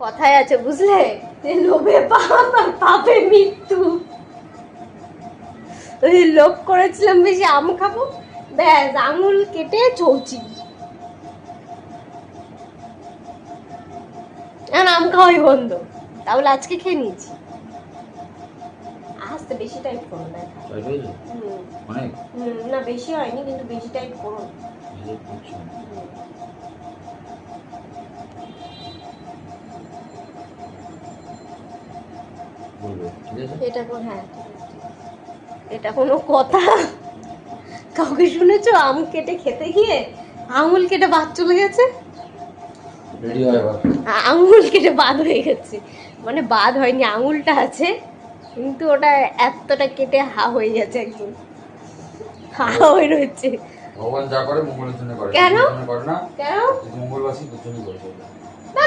কথায় আছে বুঝলে? লোভে পাপ আর পাপে মৃত্যু। ওই লোভ করেছিলাম বেশি আম খাব? ব্যাস আঙুল কেটে চৌচি এখন আম খাওয়াই বন্ধ। তাহলে আজকে খেয়ে নিয়েছি। আসতে বেশি টাইট করো হুম, না বেশি হয়নি কিন্তু বেশি টাইট করো। বলবে ঠিক আছে এটা কোন হ্যাঁ। এটা কোনো কথা। কাউকে শুনেছো? আম কেটে খেতে গিয়ে আঙুল কেটে বাদ চলে গেছে? রেডি হয় আঙুল কেটে বাদ হয়ে গেছে। মানে বাদ হয়নি আঙুলটা আছে কিন্তু ওটা এতটা কেটে হা হয়ে গেছে একদম। হা হয়ে রয়েছে। ভগবান যা করে মঙ্গলের জন্য করে। কেন? করে না কেন? মঙ্গলবাসী করে। ধ্যাৎ,